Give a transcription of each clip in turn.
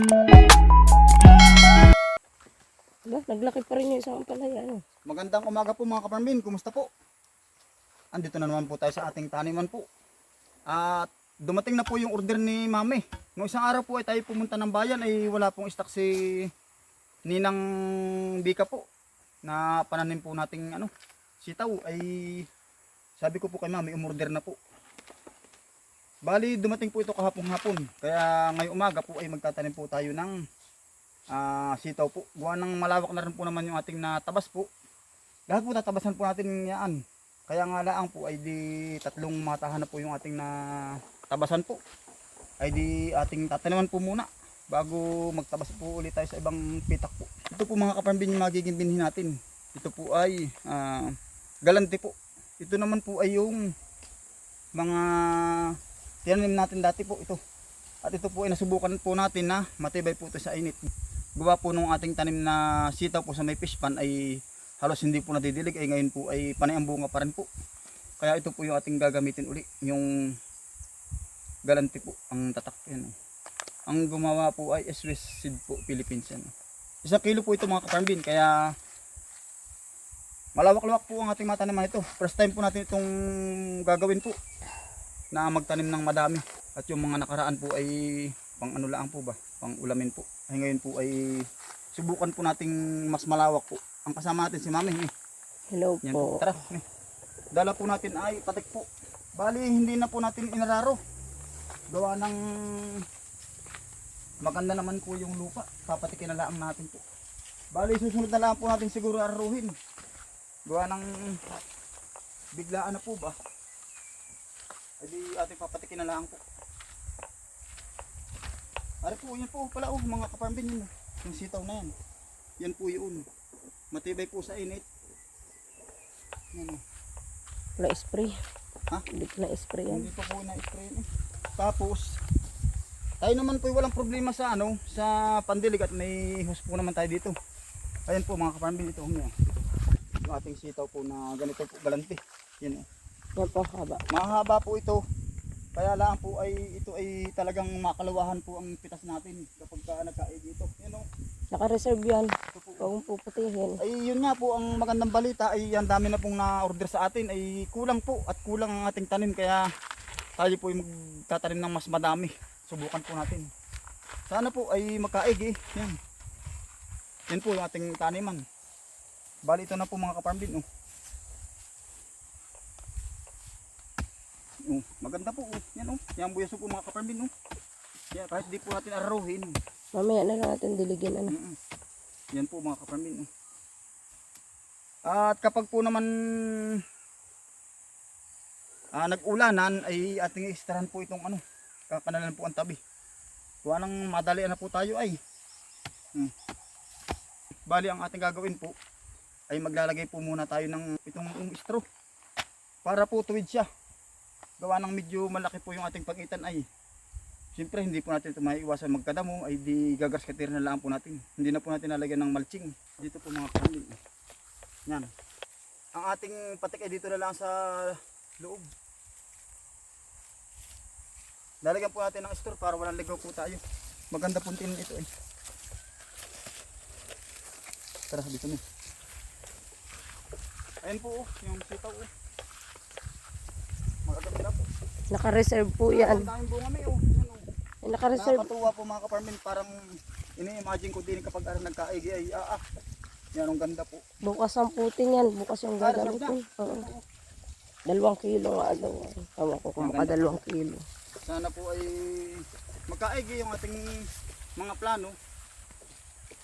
Aba, naglaki pa rin yung isang palaya. Ano? Magandang umaga po mga kaparmin. Kumusta po? Andito na naman po tayo sa ating taniman po. At dumating na po yung order ni Mami. Noong isang araw po ay tayo pumunta ng bayan ay wala pong stock si Ninang Bika po na pananim po nating ano, sitaw ay sabi ko po kay Mami umorder na po. Bali dumating po ito kahapong hapon. Kaya ngayong umaga po ay magtatanim po tayo ng ah sitaw po. Gawa ng malawak na rin po naman yung ating natabas po. Lahat po tatabasan po natin yan. Kaya nga laang po ay di tatlong matahan na po yung ating natabasan po. Ay di ating tataniman po muna bago magtabas po ulit tayo sa ibang pitak po. Ito po mga kapambin yung magiging binhin natin. Ito po ay ah, galante po. Ito naman po ay yung mga tinanim natin dati po ito. At ito po ay nasubukan po natin na matibay po ito sa init. Gawa po nung ating tanim na sitaw po sa may fish pan ay halos hindi po nadidilig ay ngayon po ay panay ang bunga pa rin po. Kaya ito po yung ating gagamitin uli, yung galanti po ang tatak yan. Ang gumawa po ay SWS Seed po Philippines yan. Isang kilo po ito mga kaparmbin kaya malawak-lawak po ang ating mataniman ito. First time po natin itong gagawin po na magtanim ng madami. At yung mga nakaraan po ay pang ano lang po ba? Pang ulamin po. Ay ngayon po ay subukan po nating mas malawak po. Ang kasama natin si Mami. Eh. Hello Yan po. po. Tara. Eh. Dala po natin ay patik po. Bali hindi na po natin inararo. Gawa ng maganda naman po yung lupa. Papatikin na lang natin po. Bali susunod na lang po natin siguro araruhin. Gawa ng biglaan na po ba? Ay di ating papatikin na lang po. Ari po, yan po pala oh, mga kaparambin yun. oh. Yung sitaw na yan. Yan po yun. Matibay po sa init. Yan oh. Wala spray. Ha? Hindi ko spray yan. Hindi pa po na-spray eh. Tapos, tayo naman po walang problema sa ano, sa pandilig at may hose po naman tayo dito. Ayan po mga kaparambin ito. Ano, yung ating sitaw po na ganito po galante. Yan oh. Yan po haba. Mahaba po ito. Kaya lang po ay ito ay talagang makalawahan po ang pitas natin kapag ka nagkaig dito. Yan oh. Naka-reserve yan. Ito po. Huwag puputihin. Ay yun nga po ang magandang balita ay ang dami na pong na-order sa atin ay kulang po at kulang ang ating tanim kaya tayo po ay magtatanim ng mas madami. Subukan po natin. Sana po ay makaig eh. Yan. Yan po yung ating taniman. Bali ito na po mga kaparmbin oh. Oh, maganda po oh. Yan oh. Yan buyaso po mga kaparmbin oh. Yan, kahit di po natin araruhin. Mamaya na lang natin diligin. Ano? Mm-mm. Yan po mga kaparmin. oh. At kapag po naman ah, nag-ulanan ay ating istaran po itong ano, kakanalan po ang tabi. Kuha nang madali na po tayo ay. Hmm. Bali ang ating gagawin po ay maglalagay po muna tayo ng itong straw para po tuwid siya. Gawa ng medyo malaki po yung ating pagitan ay Siyempre hindi po natin ito maiiwasan magkadamo ay di gagasketir na lang po natin. Hindi na po natin nalagyan ng mulching. Dito po mga kapatid. Yan. Ang ating patik ay dito na lang sa loob. Lalagyan po natin ng store para walang ligaw po tayo. Maganda po tin ito eh. Tara dito na. Ayan po oh, yung sitaw oh. Po. Naka-reserve po yan. Eh, Naka-reserve. Nakakatuwa po mga kaparmin parang ini-imagine ko din kapag araw nagkaigi ay ah ah. Yan ang ganda po. Bukas ang puting yan. Bukas yung Ah, gagamitin. Oo. Dalawang kilo nga daw. Tama ko kung baka dalawang kilo. Sana po ay magkaigi yung ating mga plano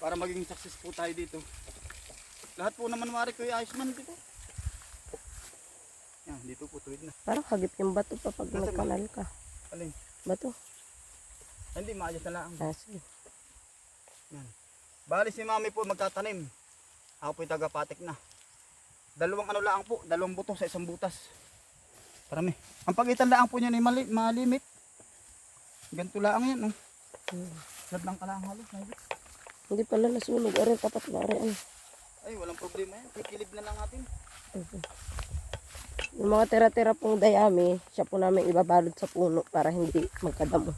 para maging success po tayo dito. Lahat po naman mari ko ayos man dito. Dito po tuwid na. Parang hagip yung bato pa pag may kanal ka. Alin? Bato. Hindi, maayos na lang. Ah, sige. Yan. Bali si mami po magtatanim. Ako po tagapatik na. Dalawang ano lang po, dalawang buto sa isang butas. Parami. Ang pagitan lang po niyan ay mali, malimit. Ganito lang yan. Oh. Hmm. Sad lang ka lang halos. Hindi pala nasunog. Aray, tapat na rin. Ay, walang problema yan. Kikilib na lang natin. Yung mga tira-tira pong dayami, siya po namin ibabalot sa puno para hindi magkadamo.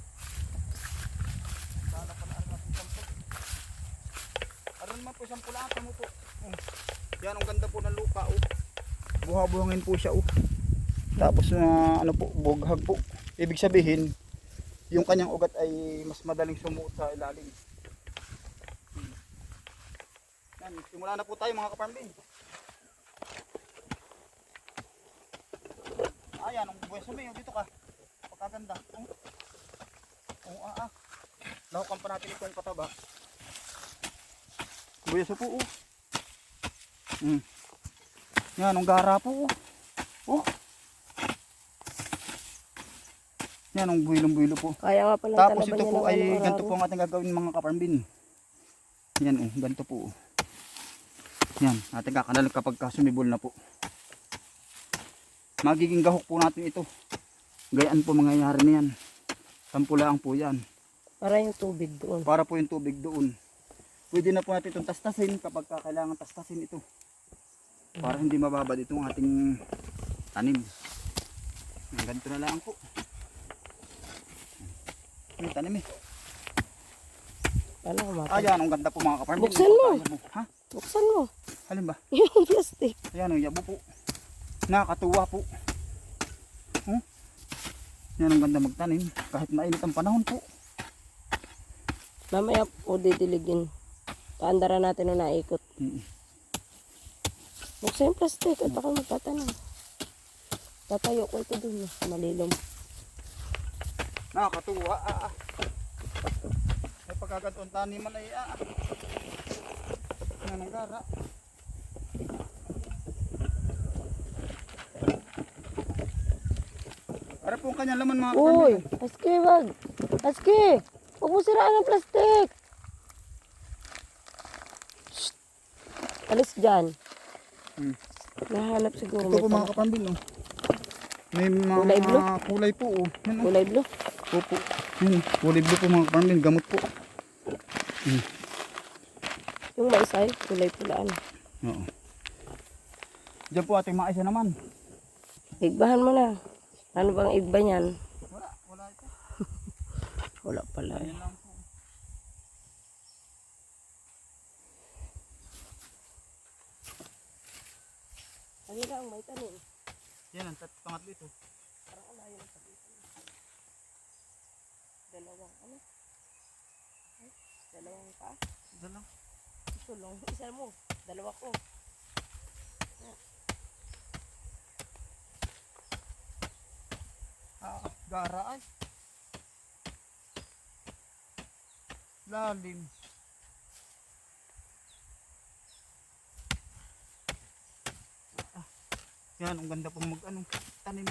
Aron man po siyang pula mo po. Oh. Yan ang ganda po ng lupa oh. Buha-buhangin po siya oh. Tapos na ano po, bughag po. Ibig sabihin, yung kanyang ugat ay mas madaling sumuot sa ilalim. Hmm. Yan, simula na po tayo mga kaparmbin. Ayan, ang buhay sabi, oh, dito ka. Pagkaganda. Oh, oh ah, ah. Lahukan pa natin itong kataba. Buhay sa po, oh. Hmm. Yan, ang gara po, oh. Oh. Yan, ang buwilong-buwilo po. Kaya nga pala Tapos ito po ay ganito po ang ating gagawin mga kaparmbin. Yan oh, ganito po. oh. Yan, ating kakanal kapag ka sumibol na po. Magiging gahok po natin ito. Gayaan po mangyayari na yan. Sampulaan po yan. Para yung tubig doon. Para po yung tubig doon. Pwede na po natin itong tastasin kapag ka kailangan tastasin ito. Para hindi mababad itong ating tanim. Ganito na lang po. May tanim eh. Kumata? Ayan, ang ganda po mga kaparmin. Buksan mo. Ha? Buksan mo. Alin ba? Yung plastic. Ayan, ang yabo po. Nakakatuwa po. Huh? Yan ang ganda magtanim. Kahit mainit ang panahon po. Mamaya po didiligin. Paandara natin nung naikot. Mm. Buksan yung plastic at ako magtatanong. Tatayo ko ito dun. Malilom. Nakakatuwa. Ah, ah. Ay pagkagantoon taniman ay ah. ah. Yan ang gara. Para po ang kanyang laman mga Uy! Aski, wag! Aski! Huwag mo siraan ng plastic! Shh! Alis dyan. Hmm. Nahanap siguro. Ito po mga kaparmin. Oh. May mga Kulay blue? kulay po. Oh. Yan, oh. Kulay blue. Opo. Yan, kulay blue po mga kaparmin. Gamot po. Yung maisay, kulay pulaan. Oo. Diyan po ating maisa naman. Igbahan mo na. Ano bang igba niyan? Wala, wala ito. Wala pala eh. Lang. Ano lang, may tanim. Yan ang tat pangatlo ito. Parang alayo ng pagitan. Dalawang ano? Dalawang pa. Isa lang. Sulong. Isa mo. Dalawa ko. Ah, gara ay. Lalim. Ah, yan, ang ganda pong mag ano, tanim.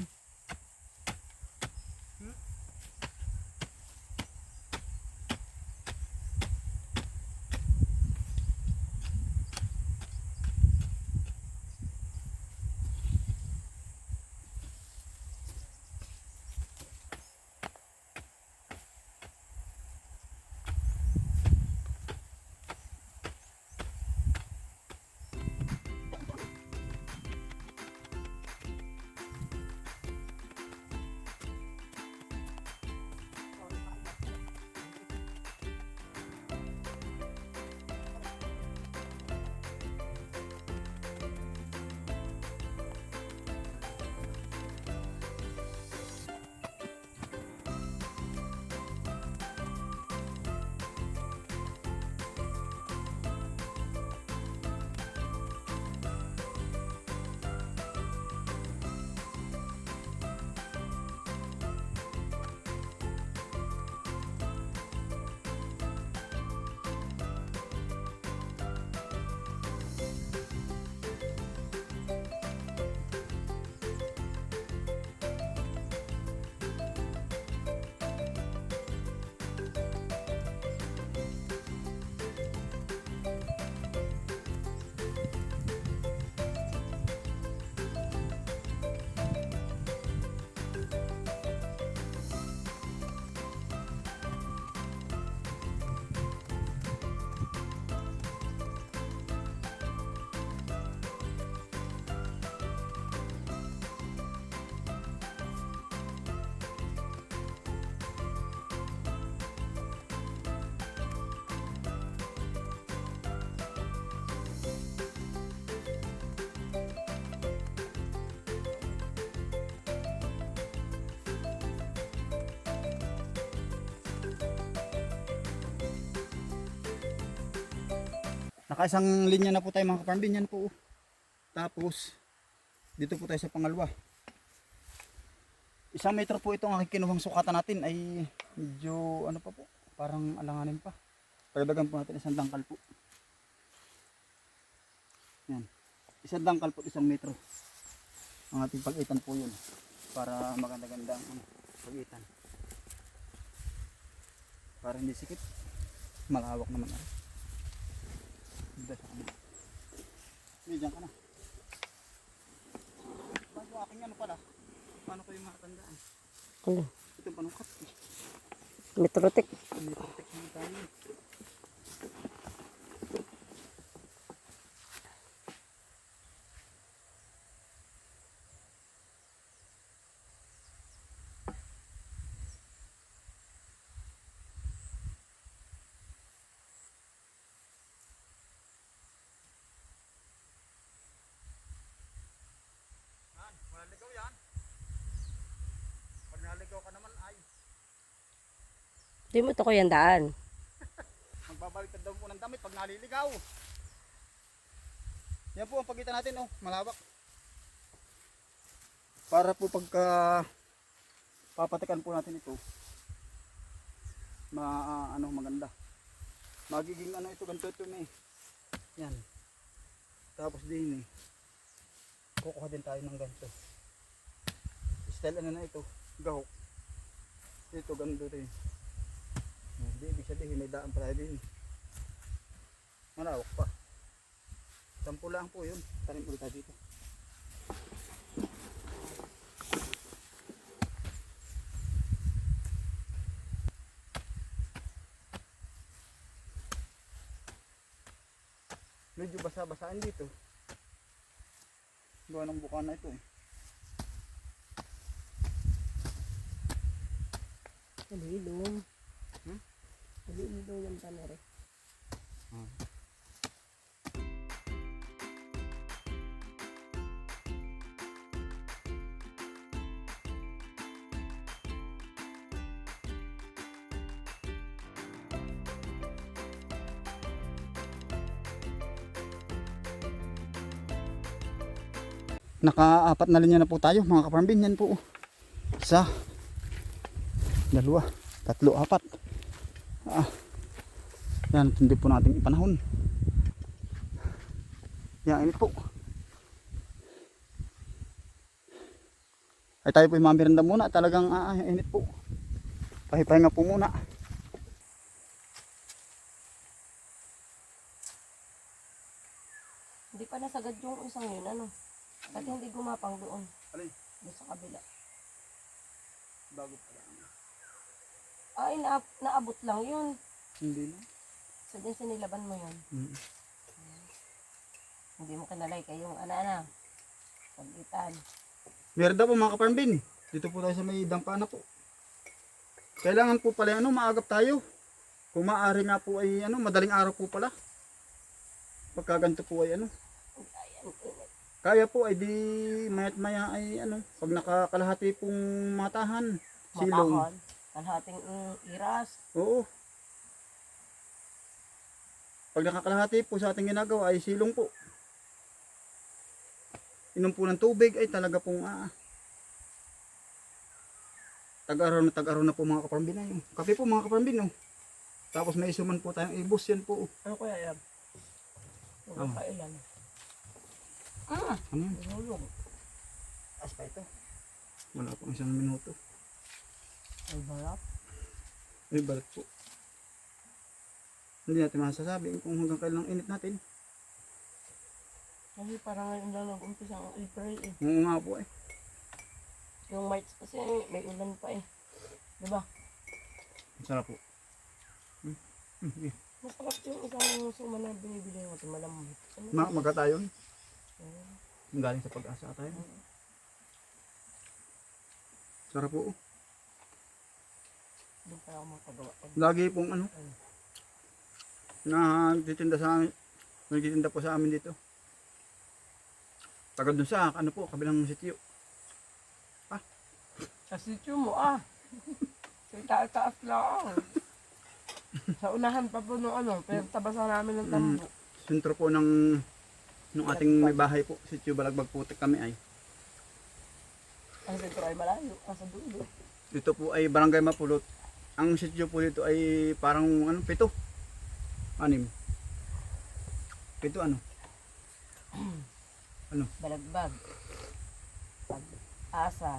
Nakaisang linya na po tayo mga kaparambin. Yan po. oh. Tapos, dito po tayo sa pangalawa. Isang metro po itong aking kinuhang sukatan natin ay medyo ano pa po, parang alanganin pa. Pagdagan po natin isang dangkal po. Yan. Isang dangkal po, isang metro. Ang ating pag-itan po yun. Para maganda-ganda ang ano, pag-itan. Para hindi sikip. Malawak naman. Ay. Ano. Hindi, dyan ka na. Bago aking ano pala. Paano ko yung makatandaan? Ano? Ito yung panungkat. Metrotek. May protection tayo. Yan, wala ligaw yan. Pag naligaw ka naman ay Di mo to ko yan daan. Magbabaliktad daw po ng damit pag naliligaw. Yan po ang pagitan natin, oh, malawak. Para po pagka papatikan po natin ito, ma ah, ano maganda. Magiging ano ito ganito ito may. Yan. Tapos din eh. Kukuha din tayo ng ganito. Style ano na ito, gahok. Ito ganito din. Hindi, ibig sabihin may daan pala din. Malawak pa. Sampu lang po yun. Tanim ulit dito. Medyo basa-basaan dito. Gawa ng buka na ito eh. Malilong. Hmm? Malilong yung tanere. Naka-apat na linya na po tayo mga kaparambin. Yan po. oh. Isa. Dalawa. Tatlo, apat. Ah. Yan, hindi po natin ipanahon. Yan, init po. Ay tayo po yung mamiranda muna. Talagang ah, init po. Pahipahinga po muna. Hindi pa nasagad yung isang yun, ano? At hindi gumapang doon. Alin? Doon sa kabila. Bago pa lang. Ay, na naabot lang yun. Hindi na. So, din sinilaban mo yun. Mm. Hindi mo kinalay kayong ana-ana. Pagitan. Meron daw po mga kaparambin. Dito po tayo sa may dampana po. Kailangan po pala ano, maagap tayo. Kung maaari nga po ay ano, madaling araw po pala. Pagka ganito po ay ano. Kaya po ay di mayat maya ay ano, pag nakakalahati pong matahan, silong. Matahon. Kalhating mm, iras. Oo. Pag nakakalahati po sa ating ginagawa ay silong po. Inom po ng tubig ay talaga pong ah. Tag-araw na tag-araw na po mga kaparambin na yun. Kape po mga kaparambin no. Tapos may isuman po tayong ibus yan po. Ano kaya yan? Oh. Huwag kailan. Ah, Ano yan? nulog. As pa ito. Wala pang isang minuto. Ay, balap. Ay balat po. Hindi natin masasabi kung hanggang kailan ang init natin. Kasi parang ngayon lang nag-umpisa ang April eh. Oo nga po eh. Yung March kasi may ulan pa eh. Diba? Ang sarap po. Hmm. Hmm. eh. Masarap yung isang suma na binibili natin malambot. Ano? Ma magkatayon. Mm. Galing sa pag-asa tayo. Sarap po. Doon pa ako makagawa. Lagi pong ano. Nagtitinda sa amin. Nagtitinda po sa amin dito. Tagad dun sa ano po, kabilang sityo. Sa sityo mo ah. Sa itaas-taas lang. sa unahan pa po nung ano, pero tabasan namin ng tambo. sentro po ng ng ating may bahay po, sitio Balagbag Putik kami ay. Ang sentro ay malayo. Nasa dulo. Dito po ay Barangay Mapulot. Ang sitio po dito ay parang ano, pito. Anim. Pito ano? Balagbag. Pag-asa.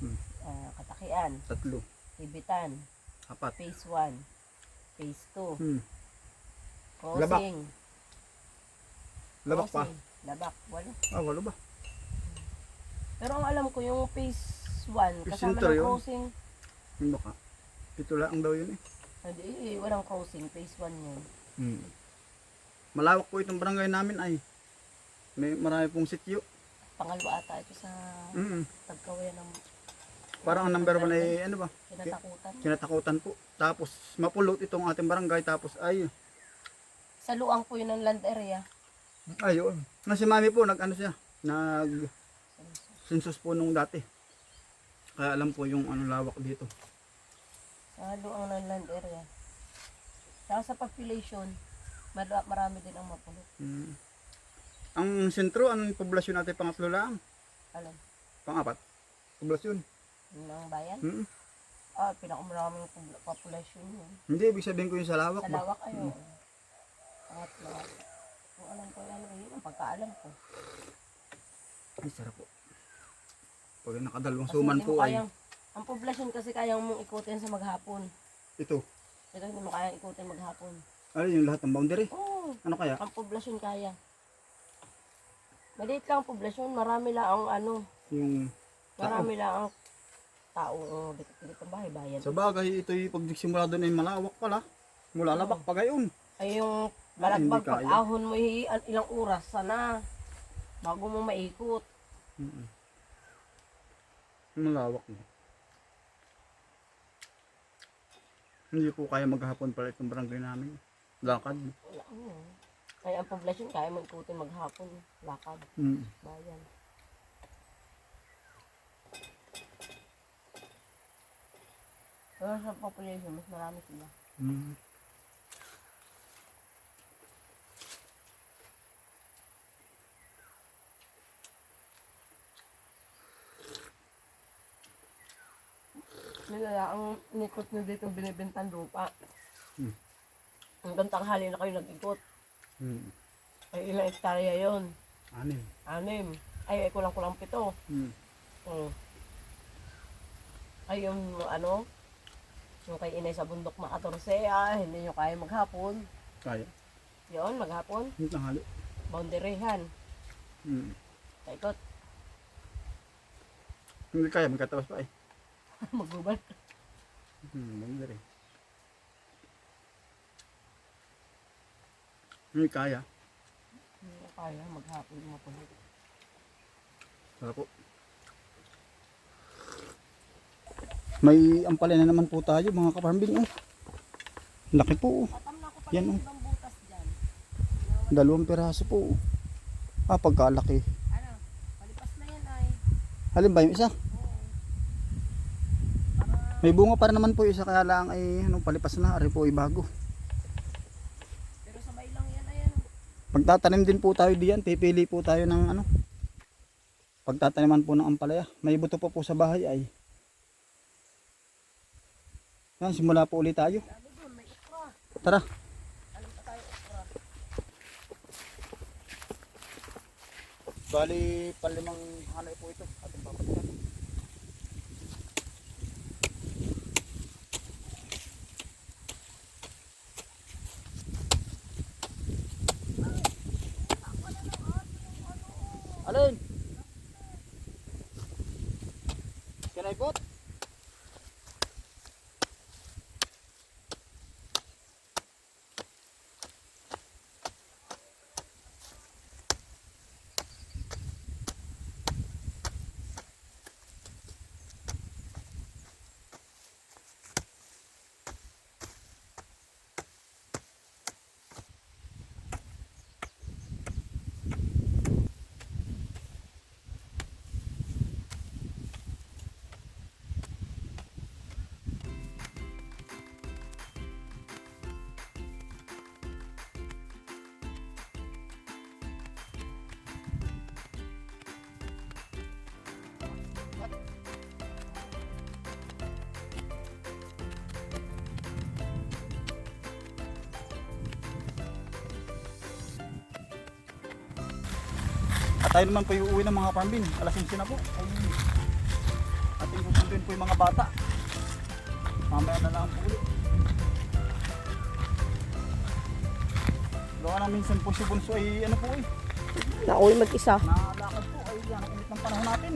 Hmm. ah, katakian. Tatlo. Ibitan. Apat. Phase 1. Phase 2. Hmm. Crossing. Labak pa. Crossing. Labak. Walo. Ah, walo ba? Pero ang alam ko yung phase 1 Phase kasama ng yun. crossing. Yung baka. Pito lang daw yun eh. Hindi, eh, walang crossing. Phase 1 yun. Hmm. Malawak po itong barangay namin ay. May marami pong sitio. Pangalawa ata ito sa Mm pagkawayan ng Parang ang number one ay ano ba? kinatakutan. Kinatakutan po. Tapos mapulot itong ating barangay. Tapos ay, Sa luang po yun ng land area. ayun. Na si mami po, nag ano siya, nag census po nung dati. Kaya alam po yung ano lawak dito. Sa luang ng land area. Saka sa population, mara- marami din ang mapulot. Mm. Ang sentro, anong poblasyon natin pangatlo lang? Alam, Pangapat? Poblasyon? ng bayan. Mm. Ah, pinakamaraming pop- population yun. Hindi, ibig sabihin ko yung sa lawak Sa ba? lawak ayo. Pangatlo. Kung alam ko yan, yun ang pagkaalam ko. Ay, sarap po. Pag nakadalawang Kasi suman hindi po mo ay kayang, ang poblasyon kasi kayang mong ikutin sa maghapon. ito. Ito hindi mo kayang ikutin maghapon. Ano yung lahat ng boundary? Oo, Ano kaya? ang poblasyon kaya. Maliit lang ang poblasyon, marami lang ang ano, Yung marami lang ang tao oh, dito ang bahay bayan. sa bagay, ito yung pag simula doon ay malawak pala. Mula labak pa gayon. Ay yung Ah, hindi balagbag kaya. pag ahon mo an- ilang oras sana bago mo maikot. Mm Malawak na. Hindi po kaya maghapon pala itong barangay namin. Lakad. Wala ano. Ay ang poblasyon kaya mo ikutin maghapon, lakad, Mm. bayan. Pero sa population, mas marami sila. Mm. Nila ang nikot nyo dito binibintang lupa. Hmm. Hanggang tanghali na kayo nag-ikot. Mm. Ay ilang hektarya yon Anim. Anim. Ay, ay kulang-kulang pito. Mm. Hmm. Ay, yung ano, yung kay inay sa bundok na 14, ah, hindi nyo kaya maghapon. Kaya. Yun, maghapon. Yung tanghali. Boundaryhan. Mm. Kaikot. Hindi kaya, magkatawas pa eh. Magbubal. Hmm, boundary. Hindi kaya. Hindi nyo kaya maghapon mapulit. Po. May ampalaya na naman po tayo mga kaparambing. Oh. Laki po. Oh. Ako Yan, oh. Dalawang piraso po. oh. Ah, pagkalaki. Ano, palipas na yan ay. Halin ba yung isa? May bunga para naman po yung isa kaya lang ay ano, palipas na. Ari po ay bago. Pero sabay lang yan ayan. Pagtatanim din po tayo diyan. Pipili po tayo ng ano. Pagtataniman po ng ampalaya. May buto po po sa bahay ay. Yan, simula po ulit tayo. Tara. Bali, palimang hanay po ito. Ating papalitan. Alin? Kinaikot? At tayo naman po yung uwi ng mga farm bin. Alas 11 na po. Ating pupuntuin po yung mga bata. Mamaya na lang po ulit. Gawa na minsan po si Bunso ay ano po eh. Nauwi mag-isa. Nalakad po ay yan ang init ng panahon natin.